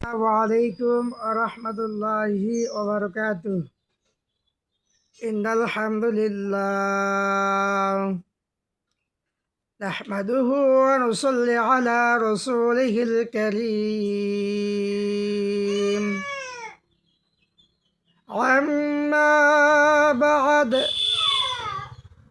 السلام عليكم ورحمة الله وبركاته. إن الحمد لله نحمده ونصلي على رسوله الكريم. عما بعد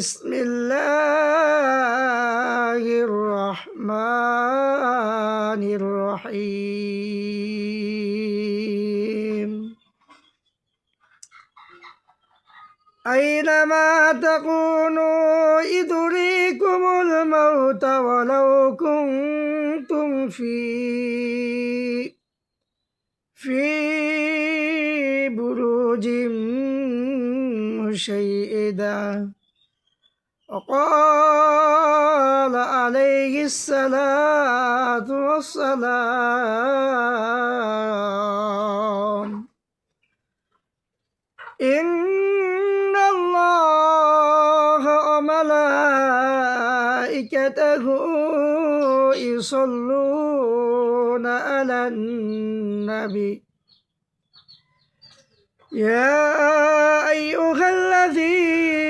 بسم الله الرحمن الرحيم. أينما تكونوا يدريكم الموت ولو كنتم في في بروج مشيدة. وقال عليه الصلاة والسلام. إن الله وملائكته يصلون على النبي. يا أيها الذين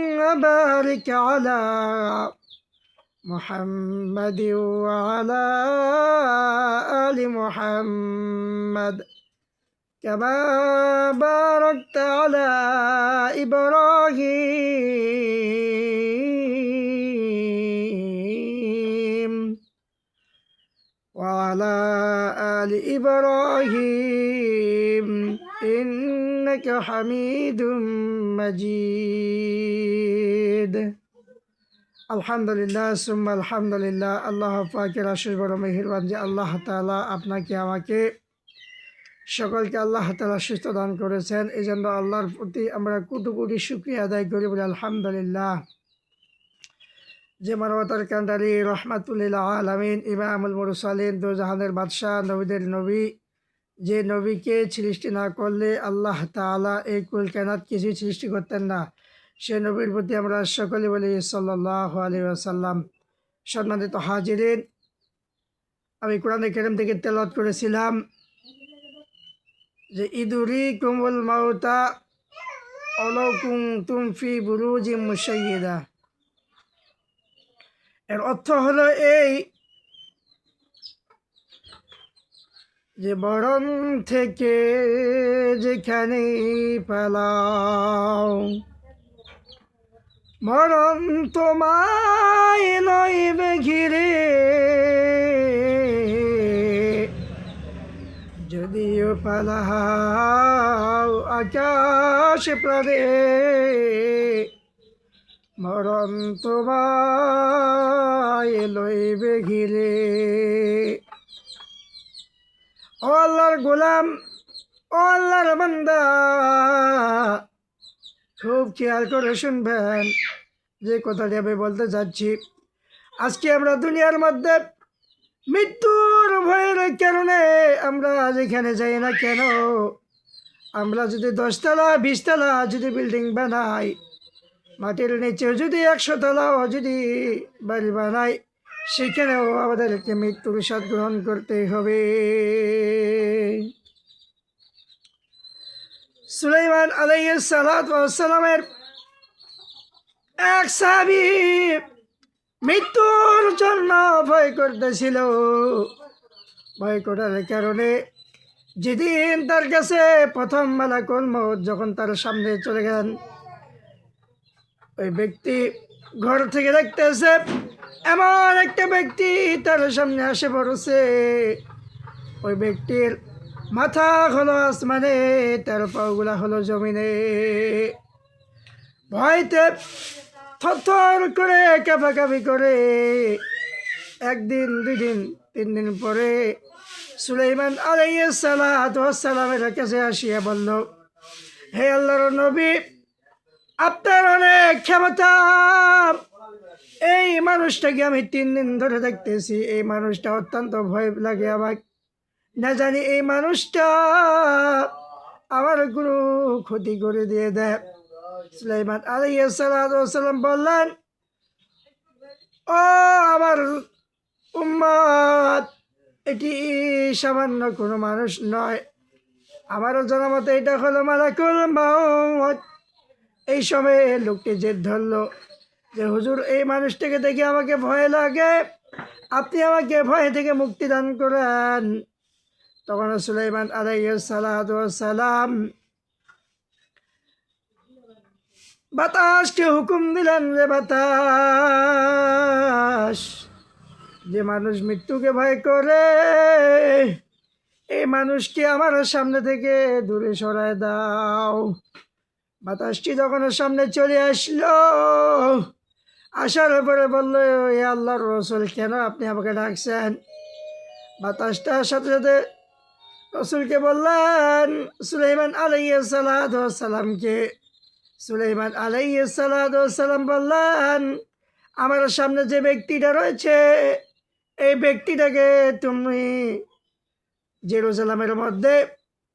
بارك على محمد وعلى آل محمد. كما باركت على إبراهيم وعلى آل إبراهيم إنك حميد مجيد আলহামদুলিল্লাহ সুম্মা আলহামদুলিল্লাহ আল্লাহ পাকের আশীষ বড় মেহেরবান যে আল্লাহ তালা আপনাকে আমাকে সকলকে আল্লাহ তালা সুস্থ দান করেছেন এই জন্য আল্লাহর প্রতি আমরা কোটি কোটি শুক্রিয়া আদায় করি বলি আলহামদুলিল্লাহ যে মানবতার কান্ডারি রহমাতুল্লাহ আলমিন ইমামুল মুরসালিন দোজাহানের বাদশাহ নবীদের নবী যে নবীকে সৃষ্টি না করলে আল্লাহ তালা এই কুল কেনাত কিছুই সৃষ্টি করতেন না। সে নবীর প্রতি আমরা সকলে বলি সাল্লাহ আলী আসাল্লাম সম্মানিত হাজিরিন, আমি কোরআন কেরম থেকে তেলত করেছিলাম যে ইদুরি কুমুল মাউতা অলকুম তুমফি বুরুজি মুসাইদা এর অর্থ হলো এই যে বরণ থেকে যেখানে পালাও মরণ তোমায় নইবে ঘিরে। যদিও পালাও আকাশ প্রাণে মরণ তোমায় লইবে ঘিরে। ও আল্লাহর গোলাম, ও আল্লাহর বান্দা। খুব খেয়াল করে শুনবেন যে কথাটি আমি বলতে চাচ্ছি। আজকে আমরা দুনিয়ার মধ্যে মৃত্যুর ভয়ের কারণে আমরা যেখানে যাই না কেন? আমরা যদি দশতলা, বিশতলা যদি বিল্ডিং বানাই, মাটির নিচেও যদি একশো তলাও যদি বাড়ি বানাই সেখানেও আমাদেরকে মৃত্যুর স্বাদ গ্রহণ করতে হবে। সুলাইমান আলাইহিস সালাত সালামের এক সাহাবী মৃত্যুর জন্য ভয় করতেছিল। ভয় করার কারণে যেদিন তার কাছে প্রথম মালাকুল মৌত যখন তার সামনে চলে গেলেন, ওই ব্যক্তি ঘর থেকে দেখতেছে, এমন একটা ব্যক্তি তার সামনে আসে পড়ছে। ওই ব্যক্তির মাথা হলো আসমানে, তার পাগুলা হলো জমিনে। ভয়তে থর করে, কাঁপাকাঁপি করে, একদিন দুই দিন তিন দিন পরে সুলাইমান সালামের কাছে আসিয়া বলল, হে আল্লাহর নবী আপনার অনেক ক্ষমতা। এই মানুষটাকে আমি তিন দিন ধরে দেখতেছি। এই মানুষটা অত্যন্ত ভয় লাগে আমার না জানি এই মানুষটা আমার কোনো ক্ষতি করে দিয়ে দেয়। সুলাইমান আলাইসালাম বললেন, ও আমার উম্মত এটি সামান্য কোনো মানুষ নয়। আমারও জনমতে মতো এটা হলো মালাকুল মাউত। এই সময়ে লোকটি জেদ ধরলো যে, হুজুর, এই মানুষটাকে দেখে আমাকে ভয় লাগে। আপনি আমাকে ভয় থেকে মুক্তি দান করেন। তখন সুলাইমান আলাইসালাম বাতাসকে হুকুম দিলেন রে বাতাস, যে মানুষ মৃত্যুকে ভয় করে, এই মানুষকে আমার সামনে থেকে দূরে সরায় দাও। বাতাসটি যখন সামনে চলে আসলো, আসার পরে বলল, এ আল্লাহর রসুল, কেন আপনি আমাকে ডাকছেন? বাতাসটার সাথে সাথে রসুলকে বললেন, সুলাইমান আলাইসালামকে সুলাইমান আলাইসালাম বললেন, আমার সামনে যে ব্যক্তিটা রয়েছে, এই ব্যক্তিটাকে তুমি জেরুজালামের মধ্যে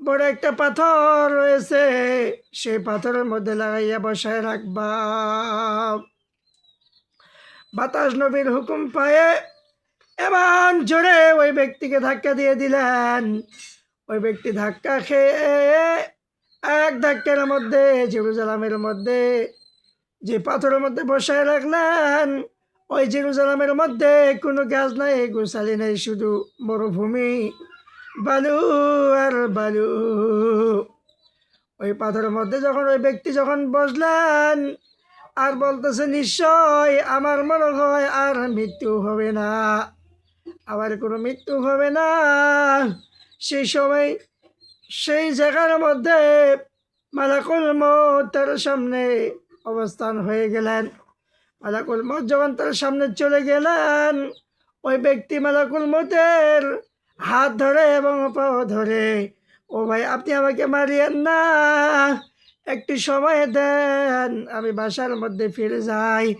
বড় একটা পাথর রয়েছে, সেই পাথরের মধ্যে লাগাইয়া বসায় রাখবা। বাতাস নবীর হুকুম পায়ে এমন জোরে ওই ব্যক্তিকে ধাক্কা দিয়ে দিলেন। ওই ব্যক্তি ধাক্কা খেয়ে এক ধাক্কার মধ্যে জেরুজালামের মধ্যে যে পাথরের মধ্যে বসায় রাখলেন, ওই জেরুজালামের মধ্যে কোনো গাছ নাই গোসালি নাই, শুধু মরুভূমি। বালু আর বালু। ওই পাথরের মধ্যে যখন ওই ব্যক্তি যখন বসলেন, আর বলতেছে, নিশ্চয় আমার মনে হয় আর মৃত্যু হবে না। আবার কোনো মৃত্যু হবে না। সেই সময় সেই জায়গার মধ্যে মালাকুল মত তার সামনে অবস্থান হয়ে গেলেন। মালাকুল মত যখন তার সামনে চলে গেলেন, ওই ব্যক্তি মালাকুল মতের হাত ধরে এবং পাও ধরে। ও ভাই, আপনি আমাকে মারিয়েন না। একটু সময় দেন, আমি বাসার মধ্যে ফিরে যাই।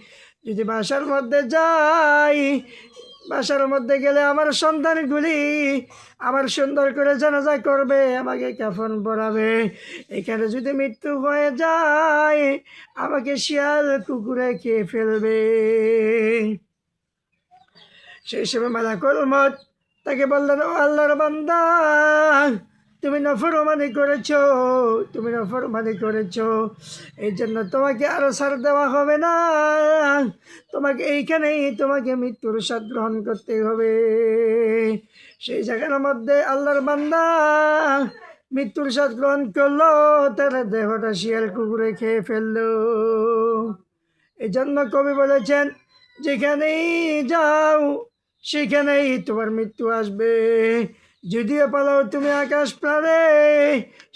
যদি বাসার মধ্যে যাই, বাসার মধ্যে গেলে আমার সন্তানগুলি আমার সুন্দর করে জানাজা করবে, আমাকে কাফন পরাবে। এখানে যদি মৃত্যু হয়ে যায়, আমাকে শিয়াল কুকুরে খেয়ে ফেলবে। সেই সময় মালাকুল মত তাকে বললেন, ও আল্লাহর বান্দা, তুমি নফরমানি করেছ, তুমি নফরমানি করেছ। এই জন্য তোমাকে আরও সার দেওয়া হবে না। তোমাকে এইখানেই তোমাকে মৃত্যুর স্বাদ গ্রহণ করতে হবে। সেই জায়গার মধ্যে আল্লাহর বান্দা মৃত্যুর স্বাদ গ্রহণ করল, তার দেহটা শিয়াল কুকুরে খেয়ে ফেলল। এই জন্য কবি বলেছেন, যেখানেই যাও সেখানেই তোমার মৃত্যু আসবে। যদিও পালাও তুমি আকাশ প্রাণে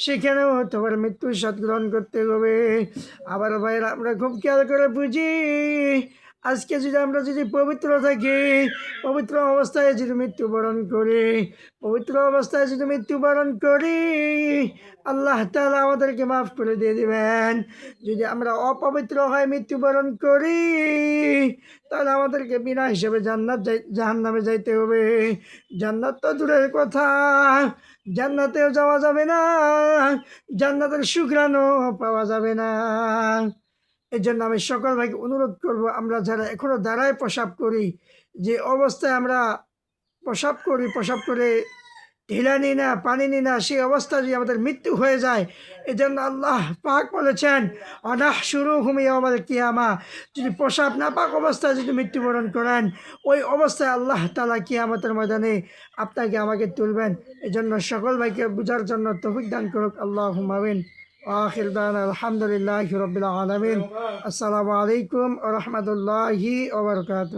সেখানেও তোমার মৃত্যু সৎগ্রহণ গ্রহণ করতে হবে। আবার ভাইয়ের, আমরা খুব খেয়াল করে বুঝি আজকে যদি আমরা যদি পবিত্র থাকি, পবিত্র অবস্থায় যদি মৃত্যুবরণ করি, পবিত্র অবস্থায় যদি মৃত্যুবরণ করি, আল্লাহ তাআলা আমাদেরকে মাফ করে দিয়ে দিবেন। যদি আমরা অপবিত্র হয় মৃত্যুবরণ করি, তাহলে আমাদেরকে বিনা হিসেবে জান্নাত জাহান নামে যাইতে হবে। জান্নাত তো দূরের কথা, জান্নাতেও যাওয়া যাবে না, জান্নাতের সুগ্রাণও পাওয়া যাবে না। এই জন্য আমি সকল ভাইকে অনুরোধ করব, আমরা যারা এখনও দাঁড়ায় প্রসাব করি, যে অবস্থায় আমরা প্রসাব করি, প্রসাব করে ঢিলা নিই না, পানি নিই না, সেই অবস্থা যদি আমাদের মৃত্যু হয়ে যায় এই জন্য আল্লাহ পাক বলেছেন অনাহ শুরু হুমিয়া আমাদের কিয়ামা যদি প্রসাব না পাক অবস্থায় যদি মৃত্যুবরণ করেন, ওই অবস্থায় আল্লাহ তালা কিয়ামতের ময়দানে আপনাকে আমাকে তুলবেন। এই জন্য সকল ভাইকে বুঝার জন্য তফিক দান করুক। আল্লাহ হুমাবিন আখির দান আলহামদুলিল্লাহ রবিল আলমিন আসসালামু আলাইকুম রহমতুল্লাহি ওবরকাত